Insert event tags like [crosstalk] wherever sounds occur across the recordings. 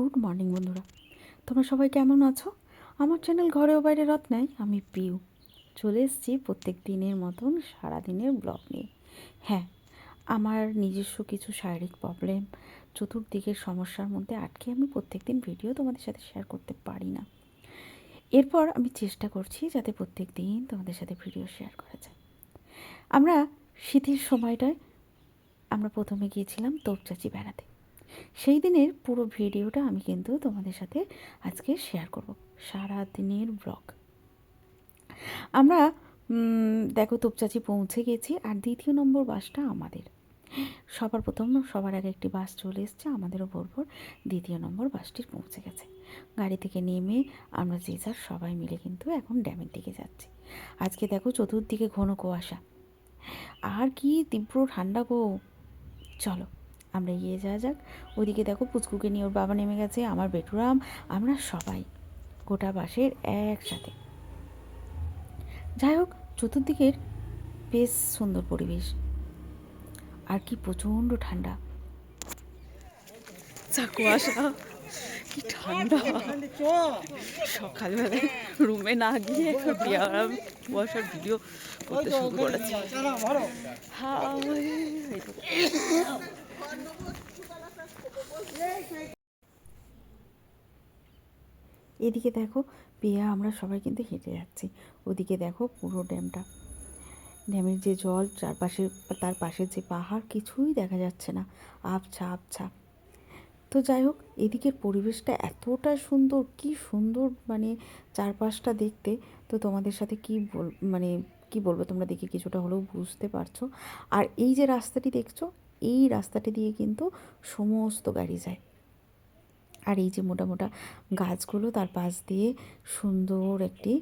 Good morning, বন্ধুরা। তোমরা সবাই কেমন আছো? আমার চ্যানেল ঘরে ও বাইরে রত্নায় আমি পিউ চলে এসেছি প্রত্যেক দিনের মতন সারাদিনের ব্লগ নিয়ে। হ্যাঁ আমার নিজস্ব কিছু শারীরিক প্রবলেম চতুর্দিকের সমস্যার মধ্যে আটকে আমি প্রত্যেক দিন ভিডিও তোমাদের সাথে শেয়ার করতে পারি না। এরপর আমি চেষ্টা করছি যাতে প্রত্যেক দিন তোমাদের সাথে ভিডিও শেয়ার করা যায়। আমরা শীতের সময়টায়, আমরা প্রথমে গিয়েছিলাম তোপচাচি বেড়াতে। সেই দিনের পুরো ভিডিওটা আমি কিন্তু তোমাদের সাথে আজকে শেয়ার করব সারা দিনের ব্লগ আমরা দেখো তোপচাচি পৌঁছে গেছি আর দ্বিতীয় নম্বর বাসটা আমাদের। সবার প্রথম সবার আগে একটি বাস চলে এসছে, আমাদেরও ভোর ভোর দ্বিতীয় নম্বর বাসটি পৌঁছে গেছে। গাড়ি থেকে নেমে আমরা যে যার সবাই মিলে কিন্তু এখন ড্যামের দিকে যাচ্ছি। আজকে দেখো চতুর্দিকে ঘন কুয়াশা। আর কি তীব্র ঠান্ডা গো। চলো। আমরা এগিয়ে যাওয়া যাক। ওইদিকে দেখো পুচকুকে নিয়ে ওর বাবা নেমে গেছে আমার বেটুরাম আমরা সবাই গোটা বাসের একসাথে। যাই হোক চতুর্দিকের বেশ সুন্দর পরিবেশ। আর কি প্রচণ্ড ঠান্ডা। কুয়াশা কি ঠান্ডা। সকালবেলায় রুমে না গিয়ে পেয়ারা কুয়াশার ভিডিও করতে শুরু করেছি। হায়। এদিকে দেখো পেয়া, আমরা সবাই কিন্তু হেঁটে যাচ্ছি। ওদিকে দেখো পুরো ড্যামটা। ড্যামের যে জল, চারপাশে তার পাশের যে পাহাড়, কিছুই দেখা যাচ্ছে না। আবছা আবছা। তো যাই হোক, এদিকের পরিবেশটা এতটা সুন্দর, কি সুন্দর মানে চারপাশটা দেখতে। তো তোমাদের সাথে কি বল মানে কি বলব, তোমরা দেখে কিছুটা হলেও বুঝতে পারছ। আর এই যে রাস্তাটি দেখছ এই রাস্তাটি দিয়ে কিন্তু সমস্ত গাড়ি যায়। আর এই যে মোটা মোটা গাছগুলো তার পাশ দিয়ে সুন্দর একটি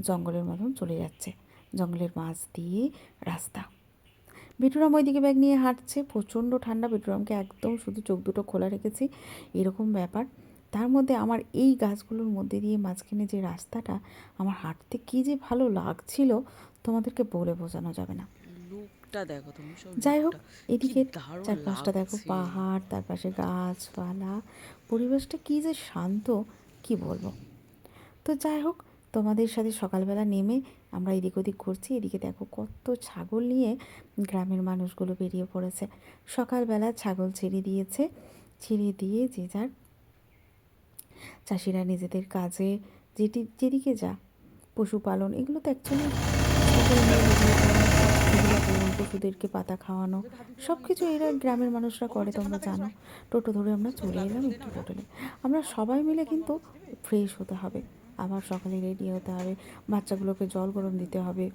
জঙ্গলের মতন চলে যাচ্ছে, জঙ্গলের মাছ দিয়ে রাস্তা। বেটুরাম ওইদিকে ব্যাগ নিয়ে হাঁটছে, প্রচণ্ড ঠান্ডা। বেটুরামকে একদম শুধু চোখ দুটো খোলা রেখেছি, এরকম ব্যাপার। তার মধ্যে আমার এই গাছগুলোর মধ্যে দিয়ে মাঝখানে যে রাস্তাটা, আমার হাঁটতে কী যে ভালো লাগছিল, তোমাদেরকে বলে বোঝানো যাবে না। দেখো তুমি যাই হোক এদিকে চারপাশটা দেখো পাহাড় তার পাশে গাছপালা পরিবেশটা কী যে শান্ত কি বলব? তো যাই হোক তোমাদের সাথে সকালবেলা নেমে আমরা এদিক ওদিক ঘুরছি এদিকে দেখো কত ছাগল নিয়ে গ্রামের মানুষগুলো বেরিয়ে পড়েছে। সকালবেলা ছাগল ছেড়ে দিয়েছে ছেড়ে দিয়ে যে যার চাষিরা নিজেদের কাজে যেটি যেদিকে যা পশুপালন এগুলো তো অ্যাকচুয়ালি পশুদেরকে পাতা খাওয়ানো সব কিছু এরা গ্রামের মানুষরা করে তোমরা জানো। টোটো ধরে আমরা চলে এলাম একটু হোটেলে। আমরা সবাই মিলে কিন্তু ফ্রেশ হতে হবে। আবার সকালে রেডি হতে হবে বাচ্চাগুলোকে জল গরম দিতে হবে।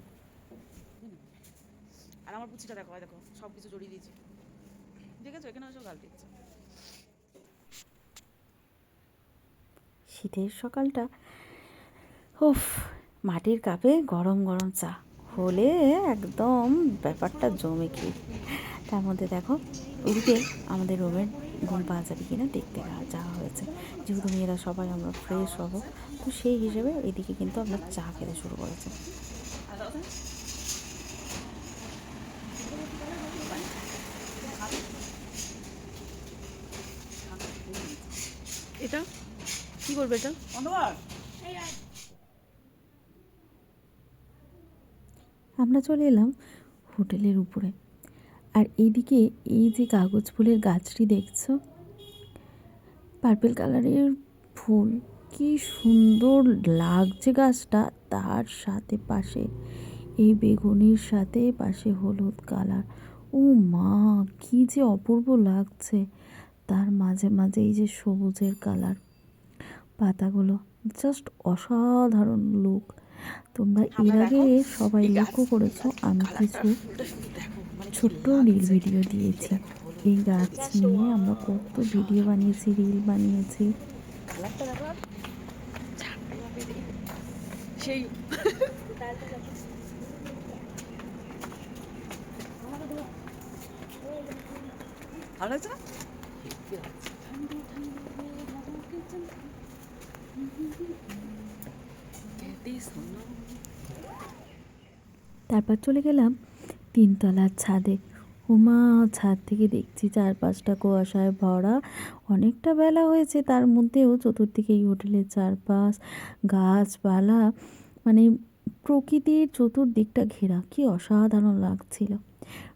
আর আমার পুচিটা দেখো দেখো সব কিছু জড়িয়ে দিয়েছি। দেখেছ? এখানে সব গাল দিচ্ছে শীতের সকালটা উফ মাটির কাপে গরম গরম চা। হলে একদম ব্যাপারটা জমে কি তার মধ্যে দেখো এদিকে আমাদের রুমের ঘুম পাওয়া যাবে কিনা দেখতে যাওয়া- যাওয়া হয়েছে। যেহেতু মেয়েরা সবাই আমরা ফ্রেশ হব তো সেই হিসেবে এদিকে কিন্তু আমরা চা খেতে শুরু করেছি। এটা? কি করবে এটা? আমরা চলে এলাম হোটেলের উপরে। আর এইদিকে এই যে কাগজ ফুলের গাছটি দেখছ? পার্পেল কালারের ফুল। কি সুন্দর লাগছে গাছটা। তার সাথে পাশে এই বেগুনির সাথে পাশে হলুদ কালার। ও মা, কি যে অপূর্ব লাগছে। তার মাঝে মাঝে এই যে সবুজের কালার। পাতাগুলো জাস্ট অসাধারণ লুক তোমরা এর আগে সবাই লক্ষ্য করেছ আমি কিছু ছোট্ট রিল ভিডিও দিয়েছি। এই গাছ নিয়ে আমরা কত ভিডিও বানিয়েছি রিল বানিয়েছি। তারপর চলে গেলাম তিনতলার ছাদে। হুমা, ছাদ থেকে দেখছি চারপাশটা কুয়াশায় ভরা। অনেকটা বেলা হয়েছে, তার মধ্যেও চতুর্দিকে এই হোটেলের চারপাশ, গাছপালা মানে প্রকৃতির চতুর্দিকটা ঘেরা। কি অসাধারণ লাগছিল।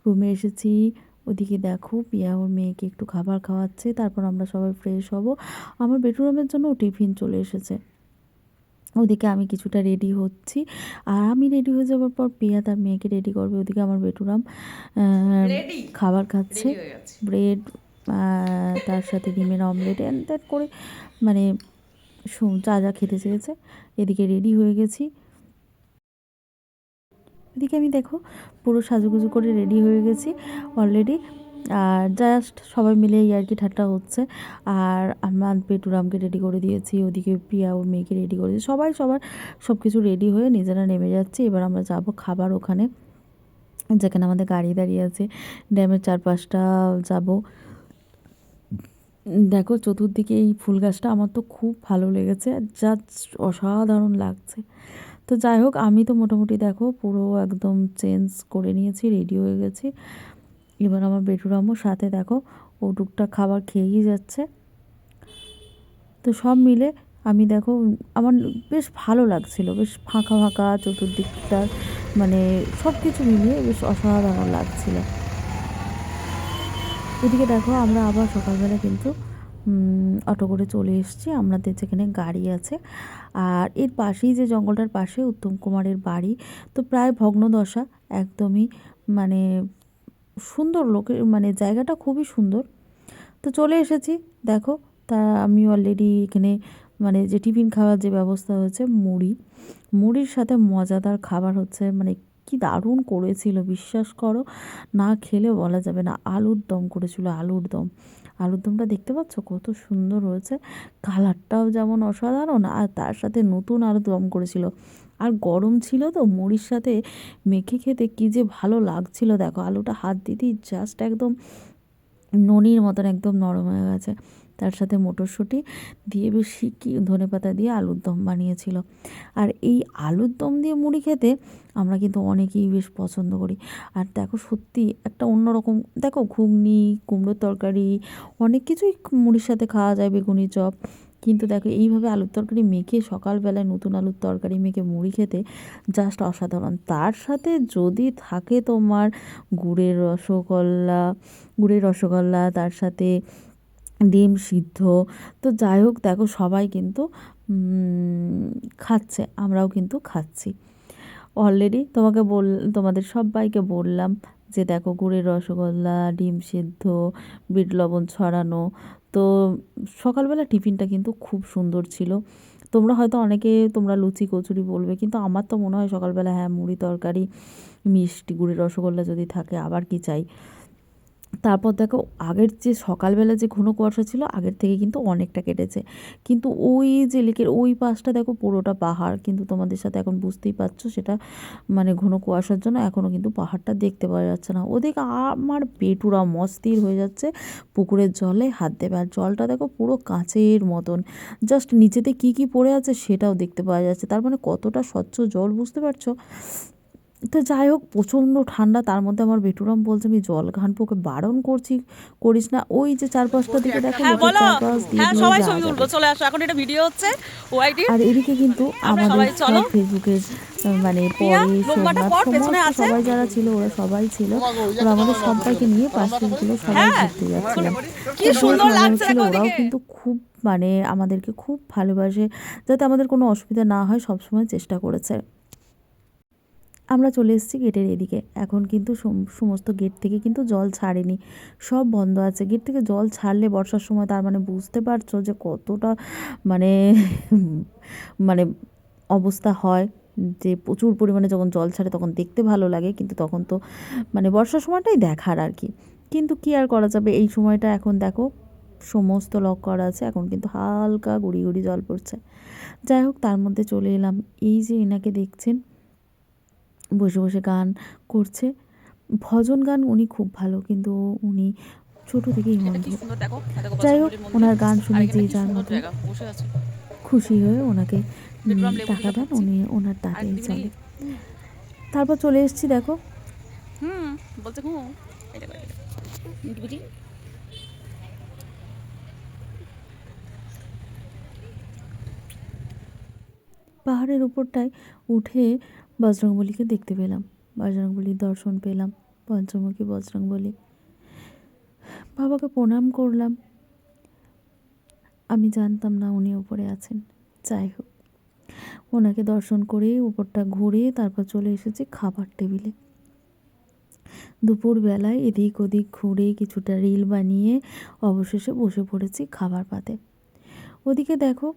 রুমে এসেছি, ওদিকে দেখো, পিয়া ওর মেয়েকে একটু খাবার খাওয়াচ্ছে, তারপর আমরা সবাই ফ্রেশ হব। আমার বেডরুমের জন্য টিফিন চলে এসেছে। ওদিকে আমি কিছুটা রেডি হচ্ছি। আর আমি রেডি হয়ে যাওয়ার পর পিয়া তার মেয়েকে রেডি করবে। ওদিকে আমার বেটুরাম খাবার খাচ্ছে। ব্রেড তার সাথে ডিমের অমলেট অ্যান্ড দ্যাট করে মানে যা যা খেতে চেয়েছে। এদিকে রেডি হয়ে গেছি। এদিকে আমি দেখো পুরো সাজুগুজু করে রেডি হয়ে গেছি। অলরেডি আর জাস্ট সবাই মিলে এই আর কি ঠাট্টা হচ্ছে। আর আমরা পেটুরামকে রেডি করে দিয়েছি, ওদিকে প্রিয়া ওর মেয়েকে রেডি করে দিয়েছি। সবাই সবার সব কিছু রেডি হয়ে নিজেরা নেমে যাচ্ছে। এবার আমরা যাব খাবার ওখানে, যেখানে আমাদের গাড়ি দাঁড়িয়ে আছে। ড্যামের চারপাশটা যাব। দেখো চতুর্দিকে এই ফুল গাছটা আমার তো খুব ভালো লেগেছে জাস্ট অসাধারণ লাগছে। তো যাই হোক, আমি তো মোটামুটি দেখো পুরো একদম চেঞ্জ করে নিয়েছি রেডি হয়ে গেছি। এবার আমার বেটুরামও সাথে দেখো, ও টুকটাক খাবার খেয়েই যাচ্ছে। তো সব মিলে আমি দেখো, আমার বেশ ভালো লাগছিল, বেশ ফাঁকা ফাঁকা চতুর্দিকটা মানে সব কিছু মিলিয়ে বেশ অসাধারণ লাগছিল। এদিকে দেখো, আমরা আবার সকালবেলা কিন্তু অটো করে চলে এসেছি। আমাদের যেখানে গাড়ি আছে। আর এর পাশেই যে জঙ্গলটার পাশে উত্তম কুমারের বাড়ি, তো প্রায় ভগ্নদশা, একদমই মানে সুন্দর লোকে মানে জায়গাটা খুবই সুন্দর। তো চলে এসেছি, দেখো, তা আমি অলরেডি এখানে মানে যে টিফিন খাওয়ার যে ব্যবস্থা হয়েছে, মুড়ি। মুড়ির সাথে মজাদার খাবার হচ্ছে মানে কি দারুণ করেছিল, বিশ্বাস করো। না খেলে বলা যাবে না, আলুর দম করেছিল, আলুর দম। আলুর দমটা দেখতে পাচ্ছ? কত সুন্দর হয়েছে কালারটাও যেমন অসাধারণ, আর তার সাথে নতুন আলুর দম করেছিল। আর গরম ছিল তো, মুড়ির সাথে মেখে খেতে কী যে ভালো লাগছিল। দেখো, আলুটা হাত দিতেই জাস্ট একদম ননির মতন একদম নরম হয়ে গেছে। তার সাথে মটরশুঁটি দিয়ে বেশ শিকি ধনে পাতা দিয়ে আলুর দম বানিয়েছিল। আর এই আলুর দম দিয়ে মুড়ি খেতে আমরা কিন্তু অনেকেই বেশ পছন্দ করি। আর দেখো সত্যি একটা অন্যরকম, দেখো ঘুগনি, কুমড়োর তরকারি, অনেক কিছুই মুড়ির সাথে খাওয়া যায় বেগুনি চপ। কিন্তু দেখো এইভাবে আলুর তরকারি মেখে সকালবেলায় নতুন আলুর তরকারি মেখে মুড়ি খেতে জাস্ট অসাধারণ। তার সাথে যদি থাকে তোমার গুড়ের রসগোল্লা গুড়ের রসগোল্লা, তার সাথে ডিম সিদ্ধ। তো যাই হোক, দেখো সবাই কিন্তু খাচ্ছে, আমরাও কিন্তু খাচ্ছি। অলরেডি তোমাকে বল, তোমাদের সবাইকে বললাম যে দেখো গুড়ের রসগোল্লা, ডিম সিদ্ধ, বিট লবণ ছড়ানো। তো সকালবেলা টিফিনটা কিন্তু খুব সুন্দর ছিল। তোমরা হয়তো অনেকে, তোমরা লুচি, কচুরি বলবে, কিন্তু আমার তো মনে হয় সকালবেলা হ্যাঁ মুড়ি তরকারি, মিষ্টি, গুড়ের রসগোল্লা যদি থাকে, আবার কি চাই? তারপর দেখো আগের যে সকালবেলা যে ঘন কুয়াশা ছিল, আগের থেকে কিন্তু অনেকটা কেটেছে। কিন্তু ওই যে লেকের ওই পাশটা দেখো পুরোটা পাহাড়। কিন্তু তোমাদের সাথে এখন বুঝতেই পারছ সেটা মানে ঘন কুয়াশার জন্য এখনও কিন্তু পাহাড়টা দেখতে পাওয়া যাচ্ছে না। ওদিকে আমার পেটুরা মস্তির হয়ে যাচ্ছে, পুকুরের জলে হাত দেবে। আর জলটা দেখো পুরো কাঁচের মতন। জাস্ট নিচেতে কি কি পড়ে আছে সেটাও দেখতে পাওয়া যাচ্ছে। তার মানে কতটা স্বচ্ছ জল, বুঝতে পারছ? তো যাই হোক প্রচণ্ড ঠান্ডা। তার মধ্যে আমার বেটুরাম বলছে আমি জল ঘানপোকে বারণ করছি করিস না। ওই যে চারপাশটা দিকে দেখো হ্যাঁ বলো। হ্যাঁ সবাই ছবি তুলবো। চলে আসো। এখন এটা ভিডিও হচ্ছে ওআইডি আর এদিকে কিন্তু আমাদের আহ, মানে পরে লম্বাটা পর, পেছনে আছে। সবাই যারা ছিল ওরা সবাই ছিল। ওরা আমাদের সবাইকে নিয়ে পাশ থেকে সবাই হ্যাঁ। ঘুরতে যাচ্ছিলাম কি সুন্দর লাগছে ওরাও কিন্তু খুব মানে আমাদেরকে খুব ভালোবাসে। যাতে আমাদের কোনো অসুবিধা না হয় সবসময় চেষ্টা করেছে। আমরা চলে এসেছি গেটের এদিকে। এখন কিন্তু সমস্ত গেট থেকে কিন্তু জল ছাড়েনি। সব বন্ধ আছে। গেট থেকে জল ছাড়লে বর্ষার সময় তার মানে বুঝতে পারছ যে কতটা মানে [laughs] মানে অবস্থা হয় যে প্রচুর পরিমাণে যখন জল ছাড়ে তখন দেখতে ভালো লাগে, কিন্তু তখন তো মানে বর্ষার সময়টাই দেখার আর কি। কিন্তু কি আর করা যাবে? এই সময়টা এখন দেখো সমস্ত লক করা আছে। এখন কিন্তু হালকা গুড়ি গুড়ি জল পড়ছে। যাই হোক, তার মধ্যে চলে এলাম। এই যে এনাকে দেখছেন বসে বসে গান করছে। ভজন গান উনি খুব ভালো কিন্তু উনি ছোট থেকেই দেখো যাই হোক ওনার গান শুনে যে যার মতো খুশি হয়ে ওনাকে টাকা দেন উনি ওনার তাতেই চলে। তারপর চলে এসেছি দেখো। হুম বলছে হুম। পাহাড়ের উপরটায় উঠে বজরংবলীকে দেখতে পেলাম। বজরংবলীর দর্শন পেলাম। পঞ্চমুখী বজরংবলী। বাবাকে প্রণাম করলাম। আমি জানতাম না উনি উপরে আছেন। যাই হোক, ওনাকে দর্শন করে উপরটা ঘুরে তারপর চলে এসেছি খাবার টেবিলে। দুপুরবেলায় এদিক ওদিক ঘুরে কিছুটা রিল বানিয়ে অবশেষে বসে পড়েছি খাবার পাতে। ওদিকে দেখো,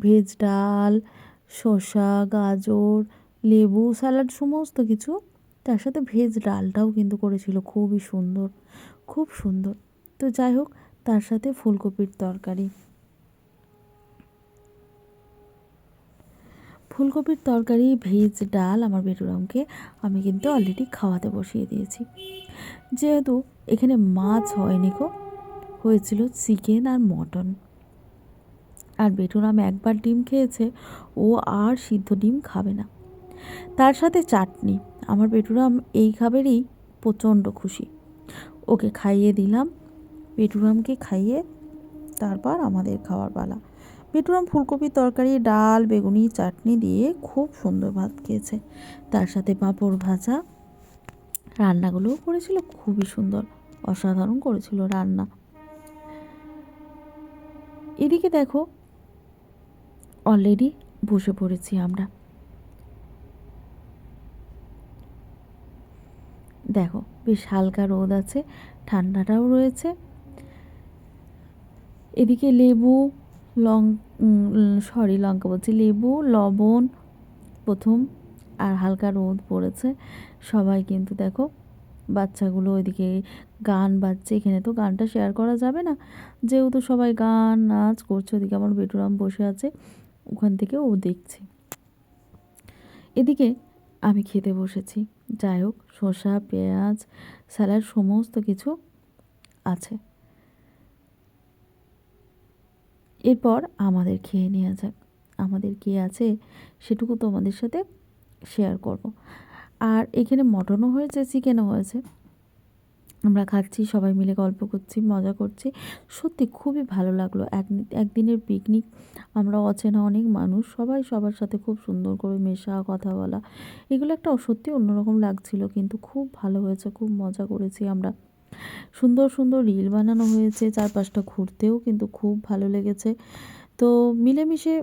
ভেজ ডাল, শসা, গাজর লেবু, স্যালাড, সমস্ত কিছু। তার সাথে ভেজ ডালটাও কিন্তু করেছিল। খুবই সুন্দর, খুব সুন্দর। তো যাই হোক, তার সাথে ফুলকপির তরকারি। ফুলকপির তরকারি, ভেজ ডাল আমার বেটুরামকে আমি কিন্তু অলরেডি খাওয়াতে বসিয়ে দিয়েছি। যেহেতু এখানে মাছ হয়নি গো, হয়েছিল চিকেন আর মটন। আর বেটুরাম একবার ডিম খেয়েছে, ও আর সিদ্ধ ডিম খাবে না। তার সাথে চাটনি। আমার পেটুরাম এই খাবারই প্রচণ্ড খুশি। ওকে খাইয়ে দিলাম। পেটুরামকে খাইয়ে তারপর আমাদের খাওয়ার পালা। বেটুরাম ফুলকপির তরকারি, ডাল, বেগুনি, চাটনি দিয়ে খুব সুন্দর ভাত খেয়েছে। তার সাথে পাঁপড় ভাজা। রান্নাগুলোও করেছিল, খুবই সুন্দর, অসাধারণ করেছিল রান্না। এদিকে দেখো অলরেডি বসে পড়েছি আমরা। দেখো, বেশ হালকা রোদ আছে, ঠান্ডাটাও রয়েছে। এদিকে লেবু, লং সরি লঙ্কা বলছি, লেবু, লবণ প্রথম, আর হালকা রোদ পড়েছে। সবাই কিন্তু দেখো, বাচ্চাগুলো ওইদিকে গান বাজছে। এখানে তো গানটা শেয়ার করা যাবে না। যেহেতু সবাই গান, নাচ করছে, ওদিকে আমার বেটুরাম বসে আছে, ওখান থেকে ও দেখছে। এদিকে আমি খেতে বসেছি। যাই হোক, শসা, পেঁয়াজ, স্যালাড, সমস্ত কিছু আছে। এরপর আমাদের খেয়ে নেওয়া যাক। আমাদের কী আছে সেটুকু তোমাদের সাথে শেয়ার করব। আর এখানে মটনও হয়েছে চিকেনও হয়েছে। আমরা খাচ্ছি, সবাই মিলে গল্প করছি, মজা করছি। সত্যি খুবই ভালো লাগল। এক, একদিনের পিকনিক আমরা অচেনা অনেক মানুষ, সবাই সবার সাথে খুব সুন্দর করে মেশা, কথা বলা। এগুলো একটা সত্যি অন্যরকম লাগছিল, কিন্তু খুব ভালো হয়েছে, খুব মজা করেছি আমরা। সুন্দর সুন্দর রিল বানানো হয়েছে, চারপাশটা ঘুরতেও কিন্তু খুব ভালো লেগেছে। তো মিলেমিশে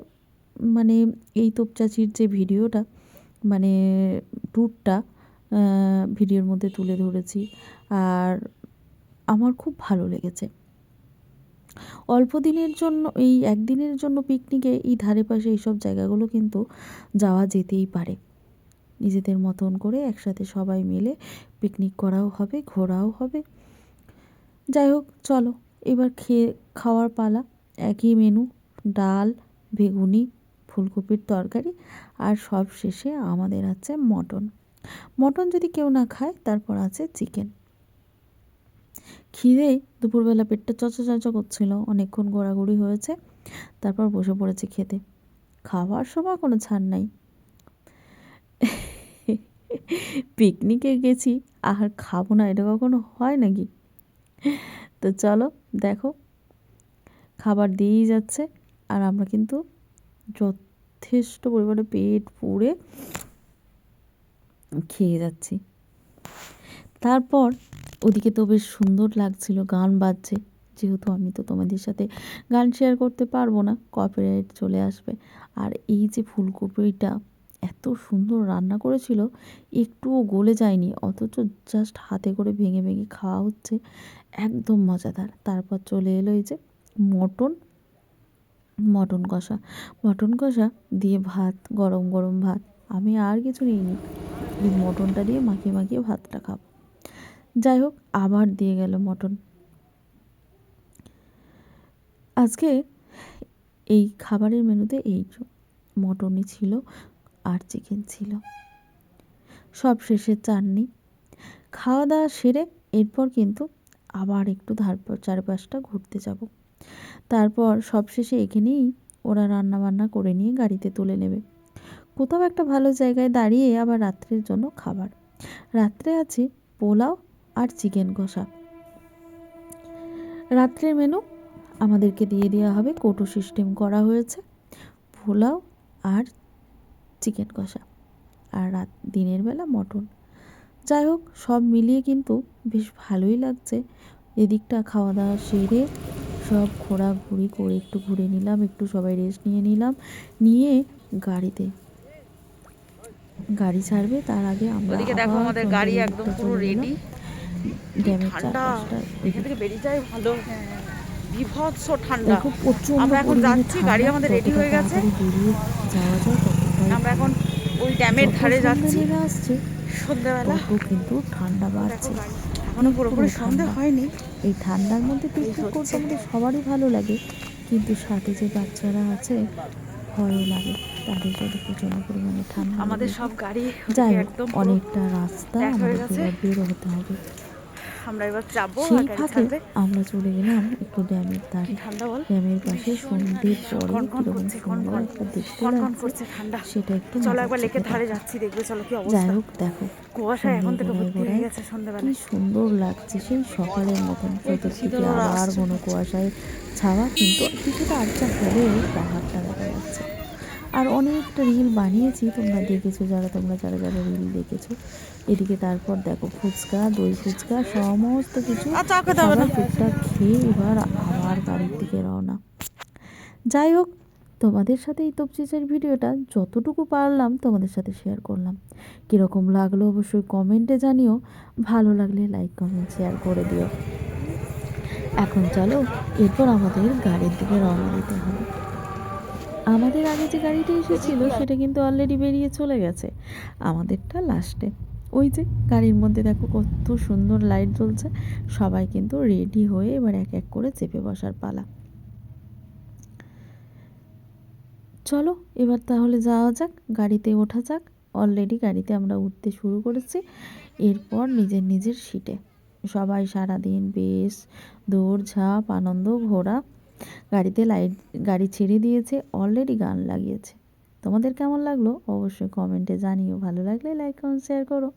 মানে এই তোপচাচির যে ভিডিওটা মানে ট্যুরটা ভিডিওর মধ্যে তুলে ধরেছি। আর আমার খুব ভালো লেগেছে। অল্প দিনের জন্য, এই একদিনের জন্য পিকনিকে এই ধারে পাশে এইসব জায়গাগুলো কিন্তু যাওয়া যেতেই পারে। নিজেদের মতন করে একসাথে সবাই মিলে পিকনিক করাও হবে, ঘোরাও হবে। যাই হোক, চলো, এবার খেয়ে, খাওয়ার পালা। একই মেনু ডাল, বেগুনি, ফুলকপির তরকারি আর সব শেষে আমাদের আছে মটন। মটন যদি কেউ না খায়, তারপর আছে চিকেন খিদে দুপুরবেলা পেটটা চচা চচা করছিল। অনেকক্ষণ ঘোরাঘুরি হয়েছে, তারপর বসে পড়েছি খেতে। খাওয়ার সময় কোনো ছাড় নাই। পিকনিকে গেছি, আর খাব না, এটা কখনো হয় নাকি? তো চলো, দেখো। খাবার দিয়েই যাচ্ছে, আর আমরা কিন্তু যথেষ্ট পরিমাণে পেট পুড়ে খেয়ে যাচ্ছি। তারপর ওদিকে তো বেশ সুন্দর লাগছিল গান বাজছে। যেহেতু আমি তো তোমাদের সাথে গান শেয়ার করতে পারব না কপিরাইট চলে আসবে। আর এই যে ফুলকপিটা এত সুন্দর রান্না করেছিল, একটুও গলে যায়নি, অথচ জাস্ট হাতে করে ভেঙে ভেঙে খাওয়া হচ্ছে। একদম মজাদার। তারপর চলে এলো এই যে মটন মটন কষা। মটন কষা দিয়ে ভাত, গরম গরম ভাত। আমি আর কিছু নিইনি। এই মটনটা দিয়ে মাখিয়ে মাখিয়ে ভাতটা খাব। যাই হোক, আবার দিয়ে গেল মটন। আজকে এই খাবারের মেনুতে এই মটনই ছিল আর চিকেন ছিল। সব শেষে চাটনি। খাওয়া দাওয়া সেরে এরপর কিন্তু আবার একটু ধারপর চারপাশটা ঘুরতে যাব। তারপর সবশেষে এখানেই ওরা রান্না বান্না করে নিয়ে গাড়িতে তুলে নেবে। কোথাও একটা ভালো জায়গায় দাঁড়িয়ে আবার রাত্রের জন্য খাবার। রাত্রে আছে পোলাও আর চিকেন কষা। রাত্রের মেনু আমাদেরকে দিয়ে দেওয়া হবে কোটো সিস্টেম করা হয়েছে পোলাও আর চিকেন কষা আর রাত দিনের বেলা মটন। যাই হোক সব মিলিয়ে কিন্তু বেশ ভালোই লাগছে। এদিকটা খাওয়া দাওয়া সেরে সব ঘোরাঘুরি করে একটু ঘুরে নিলাম একটু সবাই রেস্ট নিয়ে নিলাম নিয়ে গাড়িতে। গাড়ি ছাড়বে তার আগে আমরা দেখো আমাদের গাড়ি একদম পুরো রেডি ঠান্ডা। এখান থেকে বেরিয়ে যায় ভালো। বিভৎস ঠান্ডা। দেখো প্রচণ্ড আমরা এখন যাচ্ছি, গাড়ি আমাদের যতটা হয়ে গেছে। তাড়াতাড়ি বেরিয়ে যাওয়া যায় ততটাই আমরা এখন ওই ড্যামের ধারে যাচ্ছি। সন্ধ্যেবেলা কিন্তু ঠান্ডা বাড়ছে। এখনও পুরোপুরি পুরো সন্ধে ঠান্ডা। হয়নি। এই ঠান্ডার মধ্যে পিকনিক করতে আমাদের সবারই ভালো লাগে কিন্তু সাথে যে বাচ্চারা আছে ভয়ও লাগে। তাদের যদি প্রচণ্ড পরিমাণে ঠান্ডা আমাদের সব গাড়ি যাই হোক অনেকটা রাস্তা হয়ে আমাদের গেছে। হতে হবে। আমরা এবার যাব আর সেই ফাঁকে আমরা চলে গেলাম একটু ড্যামের ধারে। ড্যামের পাশে সন্ধ্যের পরে কীরকম সুন্দর। একটা দেখতে লাগছে। সেটা একটু চলো একবার লেকের ধারে যাচ্ছি দেখবে চলো কি যাই হোক দেখো কুয়াশায় এখন থেকে ভর্তি হয়ে গেছে কি সন্ধ্যাবেলায় সুন্দর লাগছে সেই সকালের মতন আবার আসছে। ঘন কুয়াশায় ছাওয়া কিন্তু কিছুটা আটটা হলেও পাহাড়টা দেখা যাচ্ছে। আর অনেকটা রিল বানিয়েছি তোমরা দেখেছ যারা তোমরা যারা যারা রিল দেখেছ। এদিকে তারপর দেখো ফুচকা দই ফুচকা সমস্ত কিছু। টুকটাক খেয়ে এবার আবার বাড়ির দিকে রওনা। যাই হোক তোমাদের সাথে এই তপচিচের ভিডিওটা যতটুকু পারলাম তোমাদের সাথে শেয়ার করলাম। কীরকম লাগল অবশ্যই কমেন্টে জানিও। ভালো লাগলে লাইক কমেন্ট শেয়ার করে দিও। এখন চলো এরপর আমাদের গাড়ির দিকে রওনা দিতে হবে। আমাদের আগে যে গাড়িটা এসেছিল সেটা কিন্তু অলরেডি বেরিয়ে চলে গেছে। আমাদেরটা লাস্টে ওই যে গাড়ির মধ্যে দেখো কত সুন্দর লাইট জ্বলছে। সবাই কিন্তু রেডি হয়ে এবার এক এক করে চেপে বসার পালা। চলো এবার তাহলে যাওয়া যাক গাড়িতে ওঠা যাক। অলরেডি গাড়িতে আমরা উঠতে শুরু করেছি। এরপর নিজের নিজের সিটে সবাই সারাদিন বেশ দৌড়ঝাঁপ আনন্দ ঘোরা। গাড়িতে লাইট গাড়ি ছেড়ে দিয়েছে অলরেডি গান লাগিয়েছে। তোমাদের কেমন লাগল? অবশ্যই কমেন্টে জানিও। ভালো লাগলে লাইক কমেন্ট শেয়ার করো।